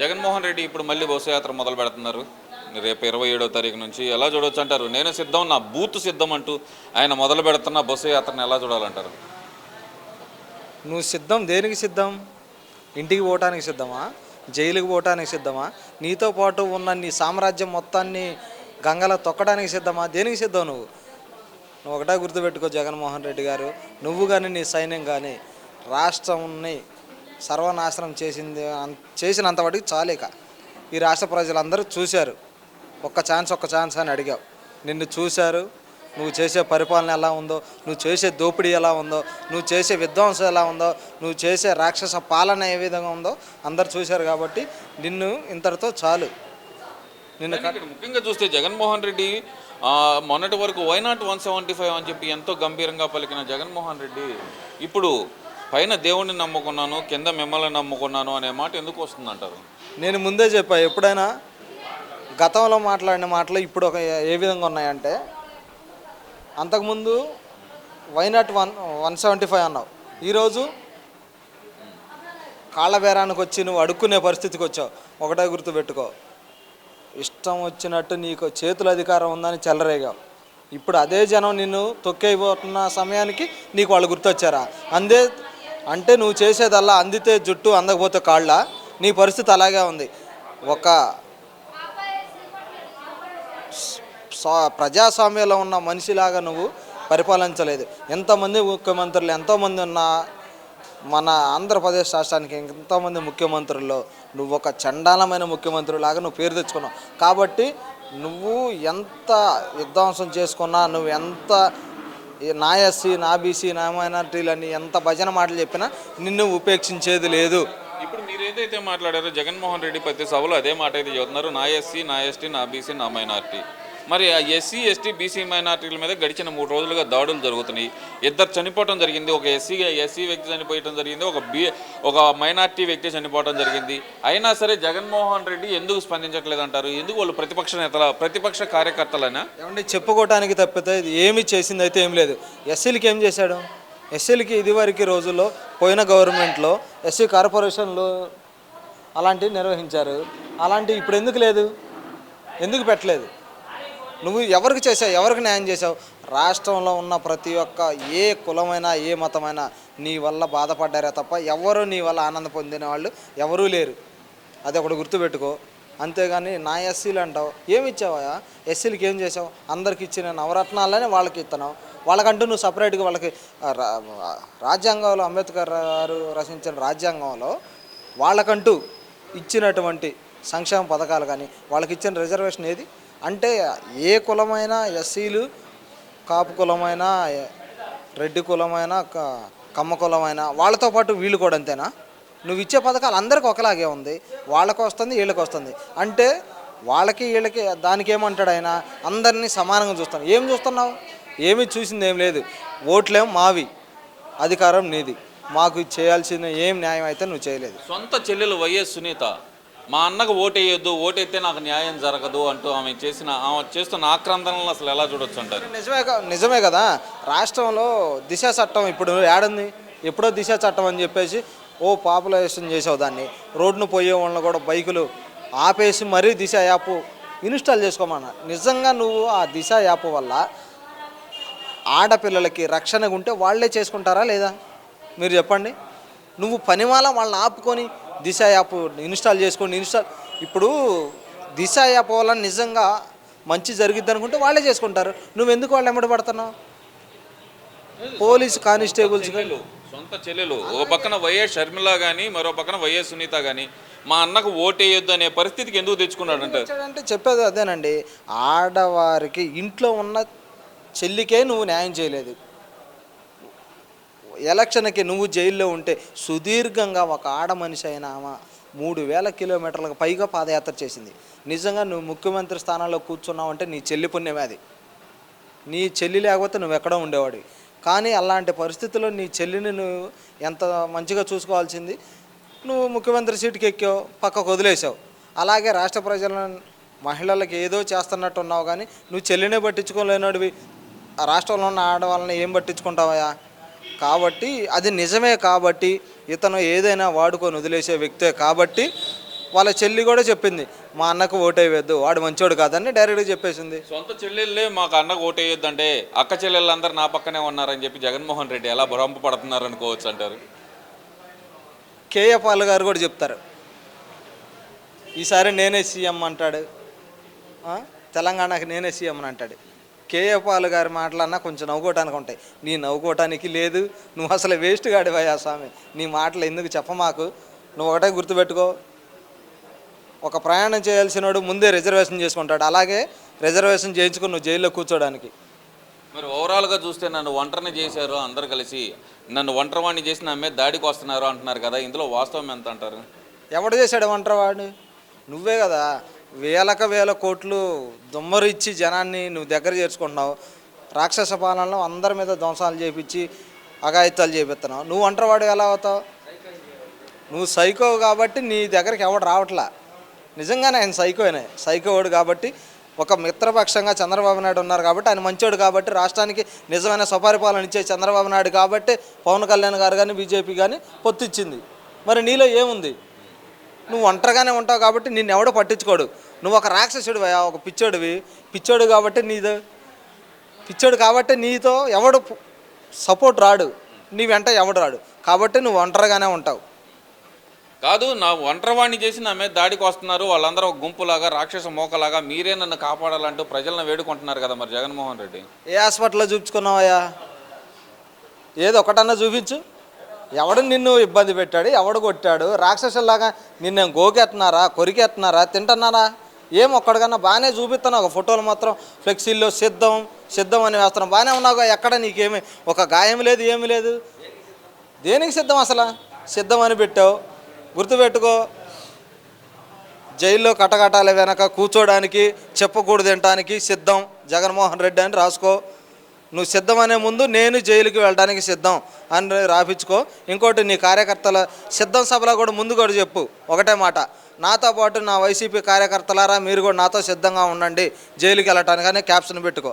జగన్మోహన్ రెడ్డి ఇప్పుడు మళ్ళీ బస్సు యాత్ర మొదలు పెడుతున్నారు. రేపు ఇరవై ఏడో తారీఖు నుంచి ఎలా చూడవచ్చు అంటారు? నేను సిద్ధం నా బూత్ సిద్ధం అంటూ ఆయన మొదలు పెడుతున్న బస్సు యాత్రను ఎలా చూడాలంటారు? నువ్వు సిద్ధం దేనికి సిద్ధం? ఇంటికి పోవటానికి సిద్ధమా? జైలుకి పోవటానికి సిద్ధమా? నీతో పాటు ఉన్న నీ సామ్రాజ్యం మొత్తాన్ని గంగలో తొక్కడానికి సిద్ధమా? దేనికి సిద్ధం నువ్వు? నువ్వు ఒకటే గుర్తుపెట్టుకో జగన్మోహన్ రెడ్డి గారు నువ్వు కానీ నీ సైన్యం కానీ రాష్ట్రంని సర్వనాశనం చేసింది చేసినంత వాటికి చాలేక. ఈ రాష్ట్ర ప్రజలందరూ చూశారు. ఒక్క ఛాన్స్ ఒక్క ఛాన్స్ అని అడిగావు. నిన్ను చూశారు. నువ్వు చేసే పరిపాలన ఎలా ఉందో నువ్వు చేసే దోపిడీ ఎలా ఉందో నువ్వు చేసే విధ్వంసం ఎలా ఉందో నువ్వు చేసే రాక్షస పాలన ఏ విధంగా ఉందో అందరు చూశారు కాబట్టి నిన్ను ఇంతటితో చాలు. నిన్ను ముఖ్యంగా చూస్తే జగన్మోహన్ రెడ్డి మొన్నటి వరకు వైనాట్ వన్ సెవెంటీ ఫైవ్ అని చెప్పి ఎంతో గంభీరంగా పలికిన జగన్మోహన్ రెడ్డి ఇప్పుడు పైన దేవుణ్ణి నమ్ముకున్నాను కింద మిమ్మల్ని నమ్ముకున్నాను అనే మాట ఎందుకు వస్తుంది అంటారు నేను ముందే చెప్పా ఎప్పుడైనా గతంలో మాట్లాడిన మాటలు ఇప్పుడు ఒక ఏ విధంగా ఉన్నాయంటే అంతకుముందు why not one one seventy five అన్నావు. ఈరోజు కాళ్ళ బేరానికి వచ్చి నువ్వు అడుక్కునే పరిస్థితికి వచ్చావు. ఒకటే గుర్తుపెట్టుకో ఇష్టం వచ్చినట్టు నీకు చేతుల అధికారం ఉందని చెలరేగావు. ఇప్పుడు అదే జనం నిన్ను తొక్కైపోతున్న సమయానికి నీకు వాళ్ళు గుర్తొచ్చారా? అందే అంటే నువ్వు చేసేదల్లా అందితే జుట్టు అందకపోతే కాళ్ళ. నీ పరిస్థితి అలాగే ఉంది. ఒక ప్రజాస్వామ్యంలో ఉన్న మనిషిలాగా నువ్వు పరిపాలించలేదు. ఎంతమంది ముఖ్యమంత్రులు ఎంతోమంది ఉన్నా మన ఆంధ్రప్రదేశ్ రాష్ట్రానికి ఎంతోమంది ముఖ్యమంత్రుల్లో నువ్వు ఒక చండాలమైన ముఖ్యమంత్రిలాగా నువ్వు పేరు తెచ్చుకున్నావు. కాబట్టి నువ్వు ఎంత విధ్వంసం చేసుకున్నా నువ్వు ఎంత నా ఎస్సీ నా బీసీ నా మైనార్టీలని ఎంత భజన మాటలు చెప్పినా నిన్ను ఉపేక్షించేది లేదు. ఇప్పుడు మీరు ఏదైతే మాట్లాడారో జగన్మోహన్ రెడ్డి ప్రతి సభలో అదే మాట అయితే చెబుతున్నారు. నా ఎస్సీ నా ఎస్టీ నా బీసీ నా మైనార్టీ. మరి ఆ ఎస్సీ ఎస్టీ బీసీ మైనార్టీల మీద గడిచిన మూడు రోజులుగా దాడులు జరుగుతున్నాయి. ఇద్దరు చనిపోవడం జరిగింది ఒక ఎస్సీ ఎస్సీ వ్యక్తి చనిపోయడం జరిగింది ఒక బి ఒక మైనార్టీ వ్యక్తి చనిపోవడం జరిగింది. అయినా సరే జగన్మోహన్ రెడ్డి ఎందుకు స్పందించట్లేదు అంటారు ఎందుకు వాళ్ళు ప్రతిపక్ష నేతల ప్రతిపక్ష కార్యకర్తలైనా? ఏమంటే చెప్పుకోవటానికి తప్పితే ఇది ఏమి చేసింది అయితే ఏం లేదు. ఎస్సీలకి ఏం చేశాడు? ఎస్సీలకి ఇదివరకు రోజుల్లో పోయిన గవర్నమెంట్లో ఎస్సీ కార్పొరేషన్లు అలాంటివి నిర్వహించారు. అలాంటివి ఇప్పుడు ఎందుకు లేదు? ఎందుకు పెట్టలేదు? నువ్వు ఎవరికి చేసావు ఎవరికి న్యాయం చేసావు రాష్ట్రంలో ఉన్న ప్రతి ఒక్క ఏ కులమైనా ఏ మతమైనా నీ వల్ల బాధపడ్డారే తప్ప ఎవరు నీ వల్ల ఆనందం పొందిన వాళ్ళు ఎవరూ లేరు. అది ఒకటి గుర్తుపెట్టుకో. అంతేగాని నా ఎస్సీలు అంటావు ఏమి ఇచ్చావా? ఎస్సీలకి ఏం చేసావు అందరికి ఇచ్చిన నవరత్నాలనే వాళ్ళకి ఇస్తున్నావు వాళ్ళకంటూ నువ్వు సపరేట్గా వాళ్ళకి రా- రాజ్యాంగంలో అంబేద్కర్ గారు రచించిన రాజ్యాంగంలో వాళ్ళకంటూ ఇచ్చినటువంటి సంక్షేమ పథకాలు కానీ వాళ్ళకి ఇచ్చిన రిజర్వేషన్ ఏది? అంటే ఏ కులమైనా ఎస్సీలు కాపు కులమైనా రెడ్డి కులమైనా కమ్మ కులమైనా వాళ్ళతో పాటు వీళ్ళు కూడా అంతేనా? నువ్వు ఇచ్చే పథకాలు అందరికీ ఒకలాగే ఉంది. వాళ్ళకి వస్తుంది వీళ్ళకి వస్తుంది. అంటే వాళ్ళకి వీళ్ళకి దానికి ఏమంటాడు ఆయన? అందరినీ సమానంగా చూస్తాను ఏం చూస్తున్నావు? ఏమీ చూసింది ఏం లేదు. ఓట్లేం మావి. అధికారం నీది. మాకు చేయాల్సిన ఏం న్యాయం అయితే నువ్వు చేయలేదు. సొంత చెల్లెలు వైఎస్ సునీత మా అన్నకు ఓటేయొద్దు ఓటేస్తే నాకు న్యాయం జరగదు అంటూ ఆమె చేసిన ఆమె చేస్తున్న ఆక్రందనలు అసలు ఎలా చూడొచ్చు అంటారు? నిజమే నిజమే కదా. రాష్ట్రంలో దిశ చట్టం ఇప్పుడు ఏడుంది. ఎప్పుడో దిశ చట్టం అని చెప్పేసి ఓ పాపులేషన్ చేసావు దాన్ని. రోడ్డును పోయే వాళ్ళని కూడా బైకులు ఆపేసి మరీ దిశ యాప్ ఇన్స్టాల్ చేసుకోమన్నా. నిజంగా నువ్వు ఆ దిశ యాప్ వల్ల ఆడపిల్లలకి రక్షణగా ఉంటే వాళ్ళే చేసుకుంటారా లేదా? మీరు చెప్పండి. నువ్వు పనిమాల వాళ్ళని ఆపుకొని దిశ యాప్ ఇన్స్టాల్ చేసుకోండి ఇన్స్టాల్ ఇప్పుడు దిశ యాప్ వల్ల నిజంగా మంచి జరిగిద్ది అనుకుంటే వాళ్ళే చేసుకుంటారు. నువ్వు ఎందుకు వాళ్ళు ఎమ్మడి పడుతున్నావు? పోలీసు కానిస్టేబుల్స్ సొంత చెల్లెలు ఒక పక్కన వైఎస్ షర్మిల కానీ మరో పక్కన వైఎస్ సునీత కానీ మా అన్నకు ఓటేయొద్దు అనే పరిస్థితికి ఎందుకు తెచ్చుకున్నాడు అంటారు అంటే చెప్పేది అదేనండి. ఆడవారికి ఇంట్లో ఉన్న చెల్లికే నువ్వు న్యాయం చేయలేదు. ఎలక్షన్కి నువ్వు జైల్లో ఉంటే సుదీర్ఘంగా ఒక ఆడ మనిషి అయిన ఆమె మూడు వేల కిలోమీటర్లకు పైగా పాదయాత్ర చేసింది. నిజంగా నువ్వు ముఖ్యమంత్రి స్థానంలో కూర్చున్నావు అంటే నీ చెల్లి పుణ్యమే అది. నీ చెల్లి లేకపోతే నువ్వు ఎక్కడో ఉండేవాడివి. కానీ అలాంటి పరిస్థితుల్లో నీ చెల్లిని నువ్వు ఎంత మంచిగా చూసుకోవాల్సింది? నువ్వు ముఖ్యమంత్రి సీటుకి ఎక్కావు పక్కకు వదిలేసావు. అలాగే రాష్ట్ర ప్రజలను మహిళలకు ఏదో చేస్తున్నట్టు ఉన్నావు కానీ నువ్వు చెల్లినే పట్టించుకోలేనోడివి ఆ రాష్ట్రంలో ఉన్న ఆడవాళ్ళని ఏం పట్టించుకుంటావా కాబట్టి అది నిజమే కాబట్టి ఇతను ఏదైనా వాడుకొని వదిలేసే వ్యక్తే కాబట్టి వాళ్ళ చెల్లి కూడా చెప్పింది మా అన్నకు ఓటేయవద్దు వాడు మంచోడు కాదని డైరెక్ట్గా చెప్పేసింది. సొంత చెల్లెళ్ళే మాకు అన్నకు ఓటేయొద్దంటే అక్క చెల్లెళ్ళందరూ నా పక్కనే ఉన్నారని చెప్పి జగన్మోహన్ రెడ్డి ఎలా భ్రమ పడుతున్నారు అనుకోవచ్చు అంటారు? కేఏ పాల్ గారు కూడా చెప్తారు. ఈసారి నేనే సీఎం అంటాడు? తెలంగాణకి నేనే సీఎం అని అంటాడు. కేఏ పాల్ గారి మాటలన్నా కొంచెం నవ్వుకోవటానికి ఉంటాయి. నీ నవ్వుకోవటానికి లేదు నువ్వు అసలు వేస్ట్ గాడివయ్యా స్వామి. నీ మాటలు ఎందుకు చెప్పమాకు? నువ్వు ఒకటే గుర్తుపెట్టుకో. ఒక ప్రయాణం చేయాల్సినోడు ముందే రిజర్వేషన్ చేసుకుంటాడు. అలాగే రిజర్వేషన్ చేయించుకుని నువ్వు జైల్లో కూర్చోడానికి. మరి ఓవరాల్గా చూస్తే నన్ను ఒంటరిని చేశారు అందరు కలిసి. నన్ను ఒంటరివాణ్ణి చేసి నా మీద దాడికి వస్తున్నారు అంటున్నారు కదా ఇందులో వాస్తవం ఎంత అంటారు ఎవడు చేశాడు వంటరా వాడు నువ్వే కదా. వేలకు వేల కోట్లు దుమ్మరిచ్చి జనాన్ని నువ్వు దగ్గర చేర్చుకుంటున్నావు. రాక్షస పాలనలో అందరి మీద ధ్వంసాలు చేపించి అఘాయిత్యాలు చేపిస్తున్నావు. నువ్వు ఒంటరివాడు ఎలా అవుతావు? నువ్వు సైకో కాబట్టి నీ దగ్గరికి ఎవడు రావట్లా? నిజంగానే ఆయన సైకోనే. సైకోవాడు కాబట్టి ఒక మిత్రపక్షంగా చంద్రబాబు నాయుడు ఉన్నారు కాబట్టి ఆయన మంచోడు కాబట్టి రాష్ట్రానికి నిజమైన స్వపరిపాలన ఇచ్చే చంద్రబాబు నాయుడు కాబట్టి పవన్ కళ్యాణ్ గారు కానీ బీజేపీ కానీ పొత్తిచ్చింది. మరి నీలో ఏముంది? నువ్వు ఒంటరిగానే ఉంటావు కాబట్టి నిన్ను ఎవడో పట్టించుకోడు. నువ్వు ఒక రాక్షసుడు ఒక పిచ్చోడివి. పిచ్చోడు కాబట్టి నీదో పిచ్చోడు కాబట్టి నీతో ఎవడు సపోర్ట్ రాడు. నీ వెంట ఎవడు రాడు. కాబట్టి నువ్వు ఒంటరిగానే ఉంటావు. కాదు నా ఒంటరివాణ్ణి చేసి నా మీద దాడికి వస్తున్నారు. వాళ్ళందరూ ఒక గుంపులాగా రాక్షస మోకలాగా మీరే నన్ను కాపాడాలంటూ ప్రజలను వేడుకుంటున్నారు కదా మరి జగన్మోహన్ రెడ్డి. ఏ హాస్పిటల్లో చూపించుకున్నావయ్యా? ఏదో ఒకటన్నా చూపించు. ఎవడు నిన్ను ఇబ్బంది పెట్టాడు? ఎవడు కొట్టాడు? రాక్షసులాగా నిన్ను గోకెత్తున్నారా? కొరికెత్తున్నారా? తింటున్నారా? ఏం ఒక్కడికన్నా బాగానే చూపిస్తున్నావు ఒక ఫోటోలు మాత్రం. ఫ్లెక్సీల్లో సిద్ధం సిద్ధం అని వేస్తున్నాం బాగానే ఉన్నావు ఎక్కడ నీకేమి ఒక గాయం లేదు ఏమీ లేదు. దేనికి సిద్ధం అసలు? సిద్ధం అని పెట్టావు. గుర్తుపెట్టుకో జైల్లో కటకటాల వెనక కూర్చోడానికి చెప్పకూడదు తినటానికి సిద్ధం జగన్మోహన్ రెడ్డి అని రాసుకో. నువ్వు సిద్ధం అనే ముందు నేను జైలుకి వెళ్ళడానికి సిద్ధం అని రాపించుకో. ఇంకోటి నీ కార్యకర్తల సిద్ధం సభలో కూడా ముందు కూడా చెప్పు. ఒకటే మాట. నాతో పాటు నా వైసీపీ కార్యకర్తలారా మీరు కూడా నాతో సిద్ధంగా ఉండండి. జైలుకి వెళ్ళటానికి అనే క్యాప్షన్ పెట్టుకో.